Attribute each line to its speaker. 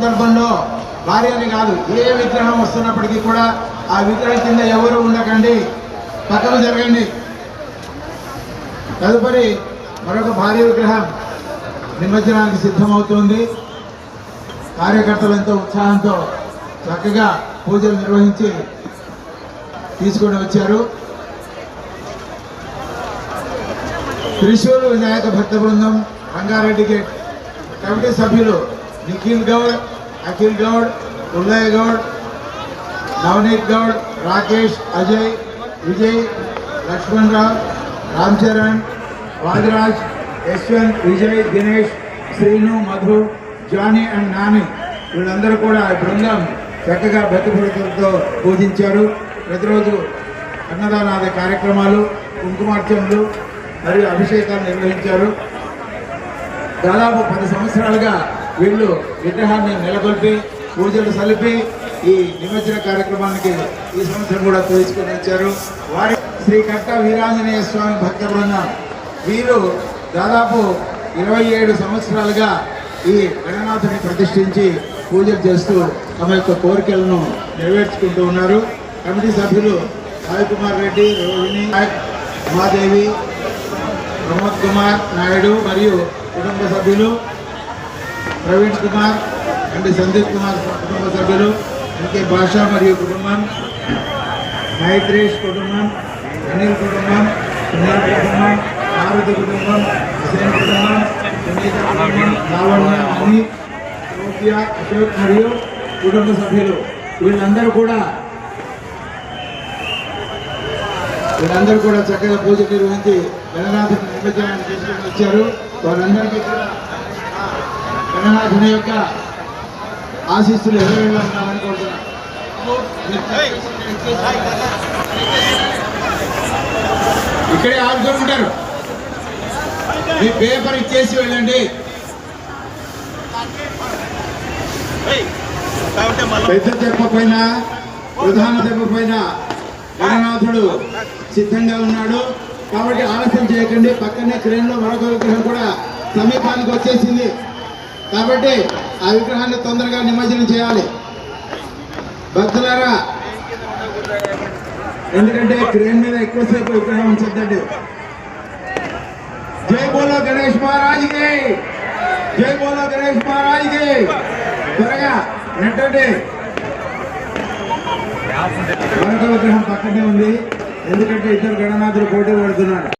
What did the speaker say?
Speaker 1: సందర్భంలో భార్య అని కాదు ఏ విగ్రహం వస్తున్నప్పటికీ కూడా ఆ విగ్రహం కింద ఎవరు ఉండకండి. పక్కన జరగండి. తదుపరి మరొక భారీ విగ్రహం నిమజ్జనానికి సిద్ధమవుతుంది. కార్యకర్తలు ఎంతో ఉత్సాహంతో చక్కగా పూజలు నిర్వహించి తీసుకొని వచ్చారు. త్రిశూరు వినాయక భక్త బృందం రంగారెడ్డి గేట్. కమిటీ సభ్యులు నిఖిల్ గౌడ్ అఖిల్ గౌడ్ ఉల్లయ్య గౌడ్ నవనీత్ గౌడ్ రాకేష్ అజయ్ విజయ్ లక్ష్మణ్ రావు రామ్ చరణ్ వాదిరాజ్ యశ్వంత్ విజయ్ దినేష్ శ్రీను మధు జానీ అండ్ నాని. వీళ్ళందరూ కూడా ఈ బృందం చక్కగా భక్తిపూర్వకంతో పూజించారు. ప్రతిరోజు అన్నదానాది కార్యక్రమాలు కుంకుమార్చనలు మరియు అభిషేకాలు నిర్వహించారు. దాదాపు పది సంవత్సరాలుగా వీళ్ళు విగ్రహాన్ని నెలకొల్పి పూజలు సలిపి ఈ నిమజ్జన కార్యక్రమానికి ఈ సంవత్సరం కూడా తీసుకుని వచ్చారు. వారి శ్రీ కట్ట వీరాంజనేయ స్వామి భక్త బృందం. వీరు దాదాపు ఇరవై ఏడు సంవత్సరాలుగా ఈ గణనాథుని ప్రతిష్ఠించి పూజలు చేస్తూ తమ యొక్క కోరికలను నెరవేర్చుకుంటూ ఉన్నారు. కమిటీ సభ్యులు సాయి కుమార్ రెడ్డి రోహిణి నాయక్, ప్రమోద్ కుమార్ నాయుడు మరియు కుటుంబ సభ్యులు ప్రవీణ్ కుమార్ అండ్ సందీప్ కుమార్ కుటుంబ సభ్యులు ఇంకే భాష మరియు కుటుంబం మైత్రేష్ కుటుంబం అనిల్ కుటుంబం సునీల్ కుటుంబం మారుతి కుటుంబం హుసేన్ కుటుంబం సునీత కుటుంబం లావణ్య అని సోఫియా అశోక్ మరియు కుటుంబ సభ్యులు. వీళ్ళందరూ కూడా వీళ్ళందరూ కూడా చక్కగా పూజ నిర్వహించి గణనాథుని నిమజ్జనాన్ని చేసుకుని వచ్చారు. వారందరికీ కూడా గణనాథుని యొక్క ఆశీస్సులు ఎవరు ఉన్నామని కోరుతున్నాను ఇక్కడే ఆడుకొని ఉంటారు. మీ పేపర్ ఇచ్చేసి వెళ్ళండి. పెద్ద చెప్పపోయినా ప్రధాన చెప్పపోయినా గణనాథుడు సిద్ధంగా ఉన్నాడు. కాబట్టి ఆలస్యం చేయకండి. పక్కనే క్రేన్లో మరొక విగ్రహం కూడా సమీపానికి వచ్చేసింది. కాబట్టి ఆ విగ్రహాన్ని తొందరగా నిమజ్జనం చేయాలి. భక్తులారా ఎందుకంటే క్రేన్ మీద ఎక్కువసేపు విగ్రహం ఉంచద్దండి. జై బోలో గణేష్ మహారాజ్కి జై బోలో గణేష్ మహారాజ్కి. త్వరగా నెట్టండి మరొక విగ్రహం పక్కనే ఉంది. ఎందుకంటే ఇద్దరు గణనాథులు పోటీ పడుతున్నారు.